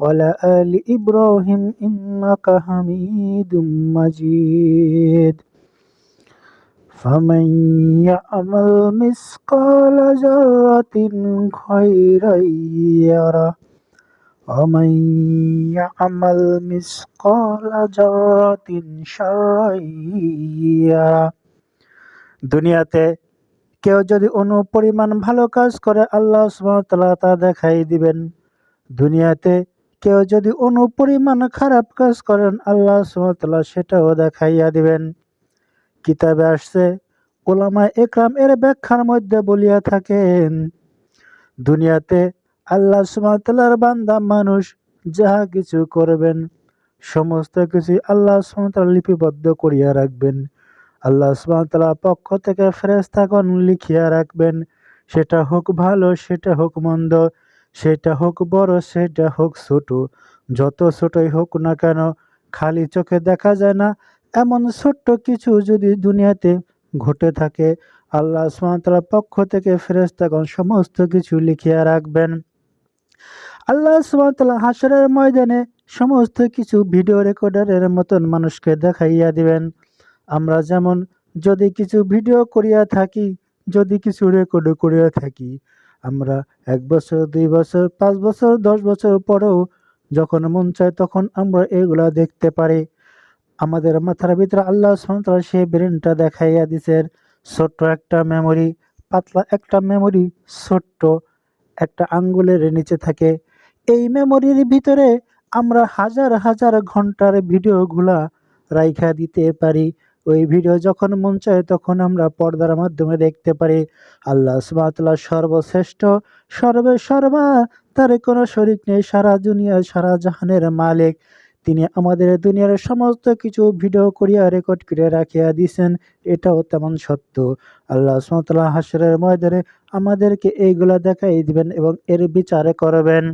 وعلى ال ابراهيم انك حميد مجيد فمن يعمل مثقال ذرة خيرا يره ومن يعمل مثقال ذرة شرا يره দুনিয়াতে কেউ যদি অনুপরিমাণ ভালো কাজ করে আল্লাহ সুবহানাহু তা দেখাই দিবেন দুনিয়াতে কেউ যদি অনুপরিমাণ খারাপ কাজ করেন, আল্লাহ সুবহানাহু সেটাও দেখাইয়া দিবেন। কিতাবে আসছে ওলামা একরাম এর ব্যাখ্যার মধ্যে বলিয়া থাকেন, দুনিয়াতে আল্লাহ সুমাতার বান্দা মানুষ যাহা কিছু করবেন, সমস্ত কিছু আল্লাহ সুমাতার লিপিবদ্ধ করিয়া রাখবেন। আল্লাহ সুমাতার পক্ষ থেকে ফেরেস্তাগণ লিখিয়া রাখবেন, সেটা হোক ভালো, সেটা হোক মন্দ। সেটা হোক বড়, সেটা হোক ছোট। যত ছোটই হোক না কেন, খালি চোখে দেখা যায় না। এমন ছোট্ট কিছু যদি দুনিয়াতে ঘটে থাকে, আল্লাহ সুমাতার পক্ষ থেকে ফেরেস্তাগণ সমস্ত কিছু লিখিয়া রাখবেন। আল্লাহ সুমাতাল্লাহ হাসরের ময়দানে সমস্ত কিছু ভিডিও রেকর্ডারের মতন মানুষকে দেখাইয়া দিবেন। আমরা যেমন যদি কিছু ভিডিও করিয়া থাকি, যদি কিছু রেকর্ড করিয়া থাকি আমরা এক বছর, দুই বছর, পাঁচ বছর, দশ বছর পরেও যখন মন চায় তখন আমরা এগুলা দেখতে পারি। আমাদের মাথার ভিতরে আল্লাহ সন্ত্রাস সেই ব্রেনটা দেখাইয়া দিছেন, ছোট্ট একটা মেমোরি পাতলা একটা মেমোরি ছোট্ট একটা আঙ্গুলের নিচে থাকে। এই মেমোরির ভিতরে আমরা হাজার হাজার ঘণ্টার ভিডিওগুলা রাইখা দিতে পারি। ওই ভিডিও যখন মন চায় তখন আমরা পর্দার মাধ্যমে দেখতে পারি, আল্লাহ সুবাহতাল্লাহ সর্বশ্রেষ্ঠ, সর্বে সর্বা, তার কোনো শরিক নেই, সারা দুনিয়া সারা জাহানের মালিক। তিনি আমাদের দুনিয়ার সমস্ত কিছু ভিডিও করিয়া রেকর্ড করে রাখিয়া দিয়েছেন, এটাও তেমন সত্য। আল্লাহ সুমতলা হাসরের ময়দানে আমাদেরকে এইগুলা দেখাই দিবেন এবং এর বিচারে করবেন।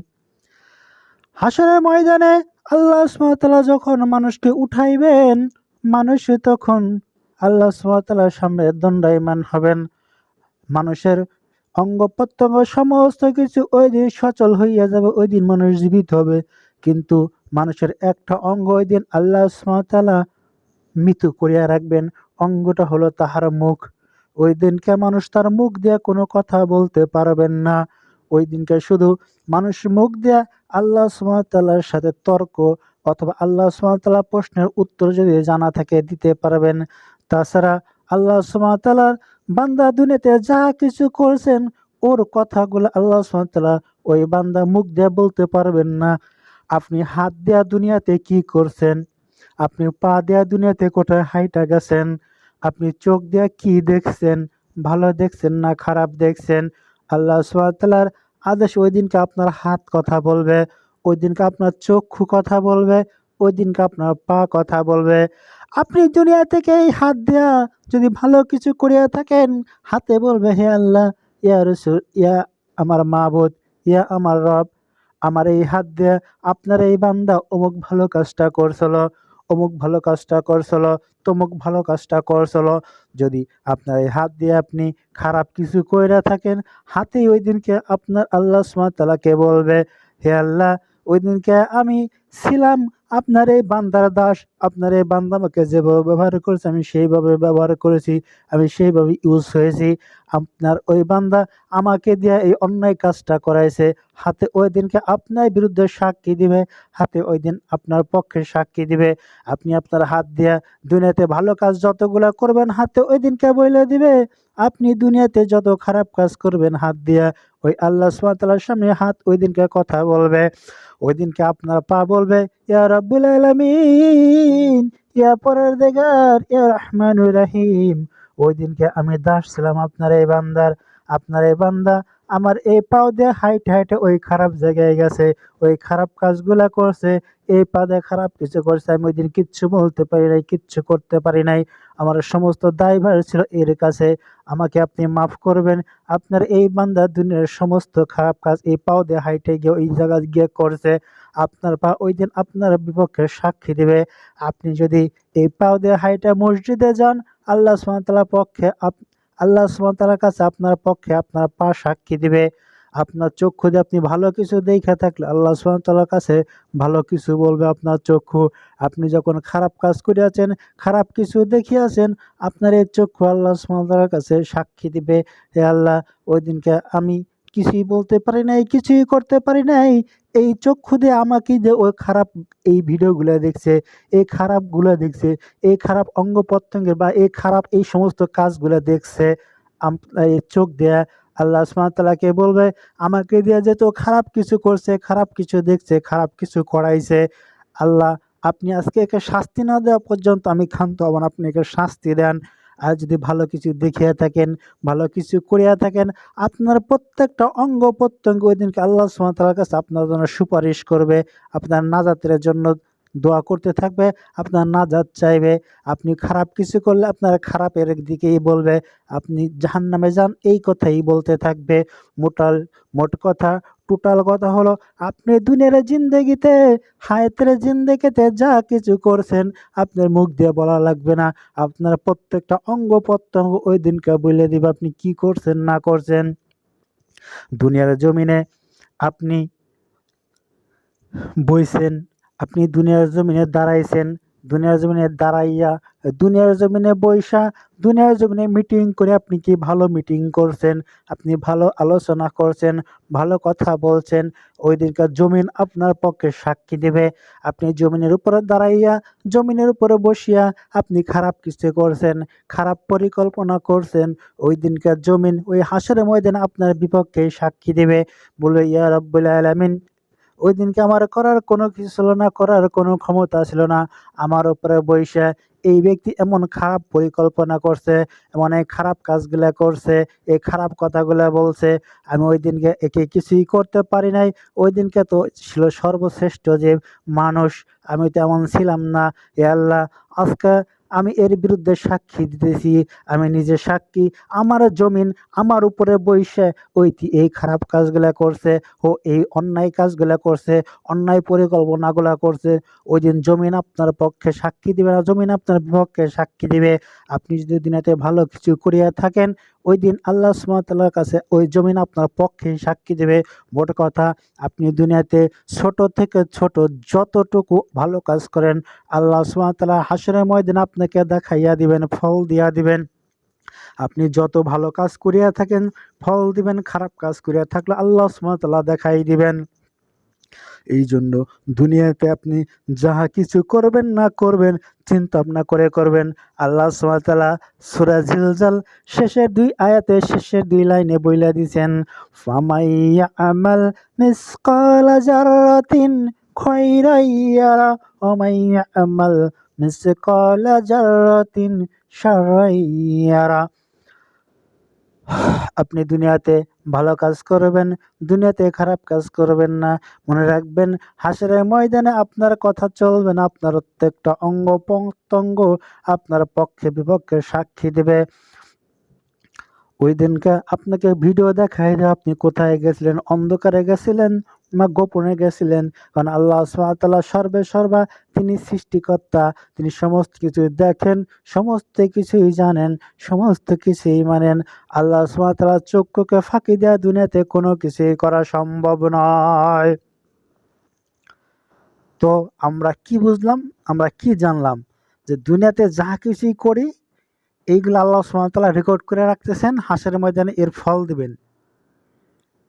হাসরের ময়দানে আল্লাহ সুমতলা যখন মানুষকে উঠাইবেন মানুষ তখন আল্লাহ সুমতলার সামনে দণ্ডায়মান হবেন। মানুষের অঙ্গ প্রত্যঙ্গ সমস্ত কিছু ওই দিন সচল হইয়া যাবে, ওই দিন মানুষ জীবিত হবে। কিন্তু মানুষের একটা অঙ্গ ওই দিন আল্লাহ সুমতালা মৃত্যু করিয়া রাখবেন। অঙ্গটা হলো তাহার মুখ। ওই দিনকে মানুষ তার মুখ দিয়া কোনো কথা বলতে পারবেন না। ওই দিনকে শুধু মানুষ মুখ দিয়া আল্লাহ সুমতালার সাথে তর্ক অথবা আল্লাহ সুমতাল্লাহ প্রশ্নের উত্তর যদি জানা থাকে দিতে পারবেন। তাছাড়া আল্লাহ সুমতালার বান্দা দুনিয়াতে যা কিছু করছেন, ওর কথাগুলো আল্লাহ সুমতাল্লাহ ওই বান্দা মুখ দিয়ে বলতে পারবেন না। আপনি হাত দেয়া দুনিয়াতে কি করছেন? আপনি পা দেয়া দুনিয়াতে কোথায় হাইটা গেছেন? আপনি চোখ দেয়া কি দেখছেন? ভালো দেখছেন না খারাপ দেখছেন? আল্লাহ সুমতাল্লার আদেশ ওই দিনকে আপনার হাত কথা বলবে। ওই দিনকে আপনার চক্ষু কথা বলবে, ওই দিনকে আপনার পা কথা বলবে। আপনি দুনিয়া থেকে এই হাত দেয়া যদি ভালো কিছু করিয়া থাকেন, হাতে বলবে, হে আল্লাহ, ইয়া রসুল, ইয়া আমার মাবুদ, ইয়া আমার রব, আমার এই হাত দেয়া আপনার এই বান্দা অমুক ভালো কাজটা করছিল, অমুক ভালো কাজটা করছিল, তমুক ভালো কাজটা করছিল। যদি আপনার এই হাত দিয়ে আপনি খারাপ কিছু কইরা থাকেন, হাতেই ওই দিনকে আপনার আল্লাহ সুমাতালাকে বলবে, হে আল্লাহ ওই দিনকে আমি ছিলাম আপনার এই বান্দার দাস। আপনার এই বান্দা আমাকে যেভাবে ব্যবহার করেছে, আমি সেইভাবে ব্যবহার করেছি, আমি সেইভাবে ইউজ হয়েছি। আপনার ওই বান্দা আমাকে দিয়ে এই অন্যায় কাজটা করাইছে। হাতে ওই দিনকে আপনার বিরুদ্ধে সাক্ষী দিবে, হাতে ওই দিন আপনার পক্ষে সাক্ষী দিবে। আপনি আপনার হাত দিয়া দুনিয়াতে ভালো কাজ যতগুলা করবেন, হাতে ওই দিনকে বলে দিবে। আপনি দুনিয়াতে যত খারাপ কাজ করবেন, হাত দিয়া ওই আল্লাহ সুমাতালার সামনে হাত ওই দিনকে কথা বলবে। ওই দিনকে আপনার পা বলবে, ইয়া রব্বুল আলমিন, ইয়া পরের দেগার ইয়া রহমানুর রাহিম। ওই দিনকে আমি দাস ছিলাম আপনার এই বান্দার, আপনার এই বান্দা আমার এই পাও দিয়ে হাইটে হাইটে ওই খারাপ জায়গায় গেছে, ওই খারাপ কাজগুলা করছে, এই পা দিয়ে খারাপ কিছু করছে, আমি ওই দিন কিচ্ছু বলতে পারি নাই, কিচ্ছু করতে পারি নাই। আমার সমস্ত দায়ভার ছিল এর কাছে। আমাকে আপনি মাফ করবেন। আপনার এই বান্দা দুনিয়ার সমস্ত খারাপ কাজ এই পাও দিয়ে হাইটে গিয়ে ওই জায়গা গিয়ে করছে। আপনার পা ওই দিন আপনার বিপক্ষে সাক্ষী দেবে। আপনি যদি এই পাও দিয়ে হাইটে মসজিদে যান, আল্লাহ সুবহানাহু পক্ষে আপ- আল্লাহ সুমতালার কাছে আপনার পক্ষে আপনার পা সাক্ষী দিবে। আপনার চক্ষু দিয়ে আপনি ভালো কিছু দেখে থাকলে আল্লাহ সুবহানাহু কাছে ভালো কিছু বলবে আপনার চক্ষু। আপনি যখন খারাপ কাজ করিয়াছেন, খারাপ কিছু দেখিয়াছেন, আপনার এই চক্ষু আল্লাহ সুবহানাহু কাছে সাক্ষী দিবে। হে আল্লাহ, ওই দিনকে আমি কিছুই বলতে পারি নাই, কিছুই করতে পারি নাই। এই চক্ষু দিয়ে আমাকে যে ওই খারাপ এই ভিডিওগুলো দেখছে এই খারাপগুলো দেখছে এই খারাপ অঙ্গ প্রত্যঙ্গের বা এই খারাপ এই সমস্ত কাজগুলো দেখছে এই চোখ দেয়া আল্লাহ সুবহানাহু বলবে, আমাকে দিয়ে যে তো খারাপ কিছু করছে, খারাপ কিছু দেখছে, খারাপ কিছু করাইছে, আল্লাহ আপনি আজকে একে শাস্তি না দেওয়া পর্যন্ত আমি ক্ষান্ত হব আপনি একে শাস্তি দেন। আর যদি ভালো কিছু দেখিয়া থাকেন, ভালো কিছু করিয়া থাকেন, আপনার প্রত্যেকটা অঙ্গ প্রত্যঙ্গ ওই দিনকে আল্লাহ সুবহানাহু কাছে আপনার জন্য সুপারিশ করবে। আপনার নাজাতের জন্য দোয়া করতে থাকবে, আপনার নাজাত চাইবে, আপনি খারাপ কিছু করলে আপনার খারাপের দিকেই বলবে, আপনি জাহান্নামে যান, এই কথাই বলতে থাকবে। মোটাল, মোট কথা টোটাল কথা হলো, আপনি দুনিয়ার জিন্দেগিতে, হায়াতের জিন্দেগিতে যা কিছু করছেন, আপনার মুখ দিয়ে বলা লাগবে না। আপনার প্রত্যেকটা অঙ্গ প্রত্যঙ্গ ওই দিনকে বলে দিবে আপনি কি করছেন, না করছেন। দুনিয়ার জমিনে আপনি বইছেন, আপনি দুনিয়ার জমিনে দাঁড়াইছেন দুনিয়ার জমিনে দাঁড়াইয়া, দুনিয়ার জমিনে বৈশা দুনিয়ার জমিনে মিটিং করে আপনি কি ভালো মিটিং করছেন? আপনি ভালো আলোচনা করছেন, ভালো কথা বলছেন, ওই দিনকার জমিন আপনার পক্ষে সাক্ষী দেবে। আপনি জমিনের উপরে দাঁড়াইয়া, জমিনের উপরে বসিয়া আপনি খারাপ কিছু করছেন, খারাপ পরিকল্পনা করছেন, ওই দিনকার জমিন, ওই হাসরের ময়দানে আপনার বিপক্ষে সাক্ষী দেবে। বলে, ইয়া রব্বুল আলামিন ওই দিনকে আমার করার কোনো কিছু ছিল না, করার কোনো ক্ষমতা ছিল না। আমার উপরে বৈশা এই ব্যক্তি এমন খারাপ পরিকল্পনা করছে, এমন এই খারাপ কাজগুলো করছে, এই খারাপ কথাগুলো বলছে। আমি ওই দিনকে একে কিছুই করতে পারি নাই। ওই দিনকে তো ছিল সর্বশ্রেষ্ঠ যে মানুষ। আমি তো এমন ছিলাম না। এ আল্লাহ, আজকে আমি এর বিরুদ্ধে সাক্ষী দিতেছি। আমি নিজে সাক্ষী। আমার জমিন আমার উপরে বইসে। ওই এই খারাপ কাজগুলা করছে ও এই অন্যায় কাজগুলা করছে, অন্যায় পরিকল্পনাগুলা করছে। ওই দিন জমিন আপনার পক্ষে সাক্ষী দিবে না, জমিন আপনার বিপক্ষে সাক্ষী দিবে। আপনি যদি দিনাতে ভালো কিছু করিয়া থাকেন ওই দিন আল্লাহ সুমতাল্লার কাছে ওই জমিন আপনার পক্ষে সাক্ষী দেবে। মোট কথা, আপনি দুনিয়াতে ছোট থেকে ছোট যতটুকু ভালো কাজ করেন, আল্লাহ সুমতাল্লাহ হাসরের ময়দিন আপনাকে দেখাইয়া দিবেন, ফল দিয়া দিবেন। আপনি যত ভালো কাজ করিয়া থাকেন, ফল দিবেন, খারাপ কাজ করিয়া থাকলে আল্লাহ সুমতাল্লাহ দেখাই দিবেন। এই জন্য দুনিয়াতে আপনি যাহা কিছু করবেন না করবেন চিন্তা ভাবনা করে করবেন। আল্লাহ সুবহানাহু সূরা জিলজাল শেষের দুই আয়াতে শেষের দুই লাইনে বইলা দিয়েছেন ফামাইয়া আমাল মিসকালা মাইয়া আমাল মিসকালা জাররাতিন শাররান ইয়ারা। আপনি দুনিয়াতে ভালো কাজ করবেন, দুনিয়াতে খারাপ কাজ করবেন না। মনে রাখবেন, হাসরের ময়দানে আপনার কথা চলবে না, আপনার প্রত্যেকটা অঙ্গ প্রত্যঙ্গ আপনার পক্ষে বিপক্ষে সাক্ষী দেবে। ওই দিনকে আপনাকে ভিডিও দেখাই আপনি কোথায় গেছিলেন, অন্ধকারে গেছিলেন? গোপনে গেছিলেন। কারণ আল্লাহ সুবহানাহু সর্বে সর্বা তিনি সৃষ্টিকর্তা। তিনি সমস্ত কিছু দেখেন, সমস্ত কিছুই জানেন, সমস্ত কিছুই মানেন। আল্লাহ সুবহানাহু চক্ষুকে ফাঁকি দেওয়া দুনিয়াতে কোনো কিছুই করা সম্ভব নয়। তো আমরা কি বুঝলাম? আমরা কি জানলাম? যে দুনিয়াতে যা কিছুই করি, এইগুলো আল্লাহ সুবহানাহু রেকর্ড করে রাখতেছেন হাসের ময়দানে এর ফল দিবেন।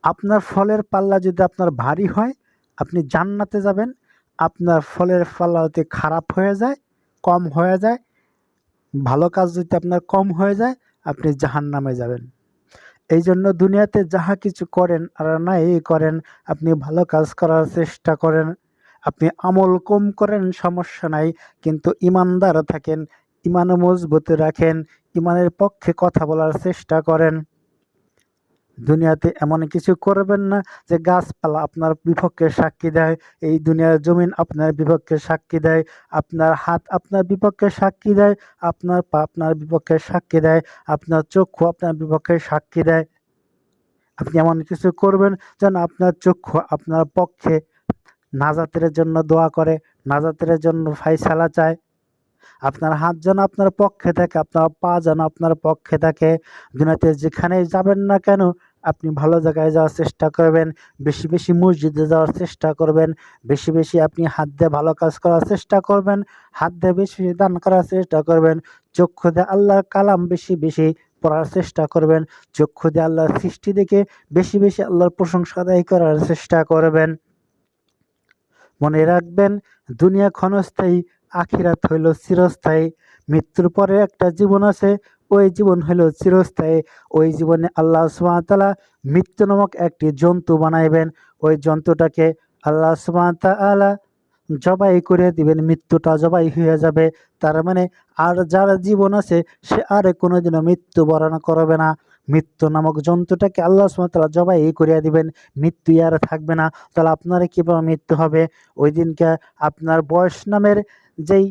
আপনার ফলের পাল্লা যদি আপনার ভারী হয়, আপনি জান্নাতে যাবেন। আপনার ফলের পাল্লা যদি খারাপ হয়ে যায়, কম হয়ে যায়, ভালো কাজ যদি আপনার কম হয়ে যায়, আপনি জাহান্নামে যাবেন। এই জন্য দুনিয়াতে যাহা কিছু করেন আর না এই করেন, আপনি ভালো কাজ করার চেষ্টা করেন। আপনি আমল কম করেন, সমস্যা নাই, কিন্তু ইমানদার থাকেন, ইমান মজবুত রাখেন, ইমানের পক্ষে কথা বলার চেষ্টা করেন। দুনিয়াতে এমন কিছু করবেন না যে গাছপালা আপনার বিপক্ষে সাক্ষী দেয়, এই দুনিয়ার জমিন আপনার বিপক্ষে সাক্ষী দেয়, আপনার হাত আপনার বিপক্ষে সাক্ষী দেয়, আপনার পা আপনার বিপক্ষে সাক্ষী দেয়, আপনার চক্ষু আপনার বিপক্ষে সাক্ষী দেয়। আপনি এমন কিছু করবেন যেন আপনার চক্ষু আপনার পক্ষে নাজাতের জন্য দোয়া করে, নাজাতের জন্য ফাইসালা চায়। আপনার হাত যেন আপনার পক্ষে থাকে, আপনার পা যেন আপনার পক্ষে থাকে। দুনিয়াতে যেখানেই যাবেন না কেন, আপনি ভালো জায়গায় যাওয়ার চেষ্টা করবেন, বেশি বেশি মসজিদে যাওয়ার চেষ্টা করবেন, বেশি বেশি আপনি হাত দিয়ে ভালো কাজ করার চেষ্টা করবেন, হাত দিয়ে বেশি বেশি দান করার চেষ্টা করবেন, চক্ষু দিয়ে আল্লাহর কালাম বেশি বেশি পড়ার চেষ্টা করবেন, চক্ষু দিয়ে আল্লাহর সৃষ্টি দেখে বেশি বেশি আল্লাহর প্রশংসা আদায় করার চেষ্টা করবেন। মনে রাখবেন, দুনিয়া ক্ষণস্থায়ী আখিরাত হইল চিরস্থায়ী। মৃত্যুর পরে একটা জীবন আছে, ওই জীবন হইল চিরস্থায়ী। ওই জীবনে আল্লাহ সুবাহতালা মৃত্যু নামক একটি জন্তু বানাইবেন। ওই জন্তুটাকে আল্লাহ সুবাহতালা জবাই করে দিবেন, মৃত্যুটা জবাই হয়ে যাবে। তার মানে আর যার জীবন আছে, সে আর কোনোদিনও মৃত্যু বরণ করবে না। মৃত্যু নামক জন্তুটাকে আল্লাহ সুমাতালা জবাই করিয়া দিবেন, মৃত্যু আর থাকবে না। তাহলে আপনার কীভাবে মৃত্যু হবে? ওই দিনকে আপনার বয়স নামের যেই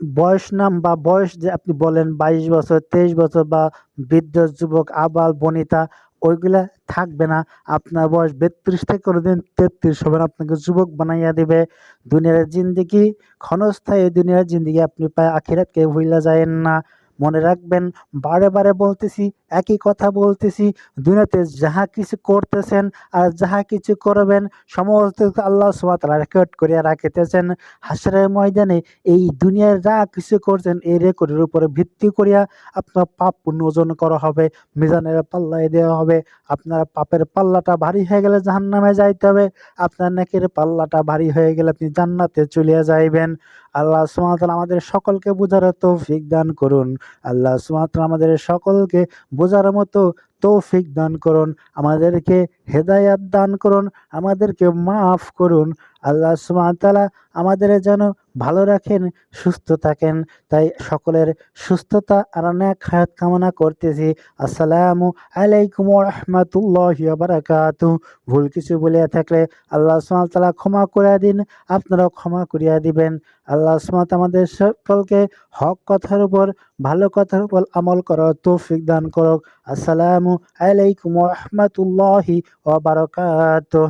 বয়স নাম বা বয়স যে আপনি বলেন বাইশ বছর, তেইশ বছর বা বৃদ্ধ, যুবক, আবাল, বনিতা, ওইগুলা থাকবে না। আপনার বয়স বেত্রিশ থেকে করে দিন তেত্রিশ হবে আপনাকে যুবক বানাইয়া দিবে। দুনিয়ার জিন্দিগি, ক্ষণস্থায়ী দুনিয়ার জিন্দিগি আপনি পায় আখিরাতকে ভুইলা যায়েন না। মনে রাখবেন, বারে বারে বলতেছি, একই কথা বলতেছি, দুনিয়াতে যাহা কিছু করতেছেন আর যাহা কিছু করবেন, সমস্ত আল্লাহ সুবাতালা রেকর্ড করিয়া রাখিতেছেন। হাসরের ময়দানে এই দুনিয়ার যা কিছু করছেন, এই রেকর্ডের উপরে ভিত্তি করিয়া আপনার পাপ ওজন করা হবে, মিজানের পাল্লায় দেওয়া হবে, আপনার পাপের পাল্লাটা ভারী হয়ে গেলে জাহান্নামে যাইতে হবে, আপনার নাকের পাল্লাটা ভারী হয়ে গেলে আপনি জান্নাতে চলিয়া যাইবেন। আল্লাহ সুমাতাল আমাদের সকলকে বোঝার তৌফিক দান করুন। আল্লাহ সুমাত্র আমাদের সকলকে বোঝার মতো তৌফিক দান করুন। আমাদেরকে হেদায়াত দান করুন, আমাদেরকে মাফ করুন। আল্লাহ সুমাতালা আমাদের যেন ভালো রাখেন, সুস্থ থাকেন। তাই সকলের সুস্থতা আর অনেক হায়াত কামনা করতেছি। আসসালামু আলাইকুম রহমতুল্লাহ বারাকাতু। ভুল কিছু বলিয়া থাকলে আল্লাহ সুমাতালা ক্ষমা করিয়া দিন, আপনারাও ক্ষমা করিয়া দিবেন। আল্লাহ সুমাত আমাদের সকলকে হক কথার উপর, ভালো কথার উপর আমল করার তৌফিক দান করুক। আসসালামু আলাইকুম রহমতুল্লাহি ওয়া বারাকাতুহু